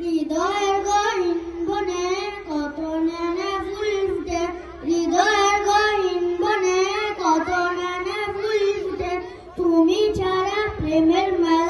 হৃদয়ের গহীন কত নানা ফুল ফুটে হৃদয়ের গহীন কত নানা ফুল তুমি ছাড়া প্রেমের মেলা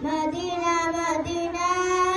Madina, Madina.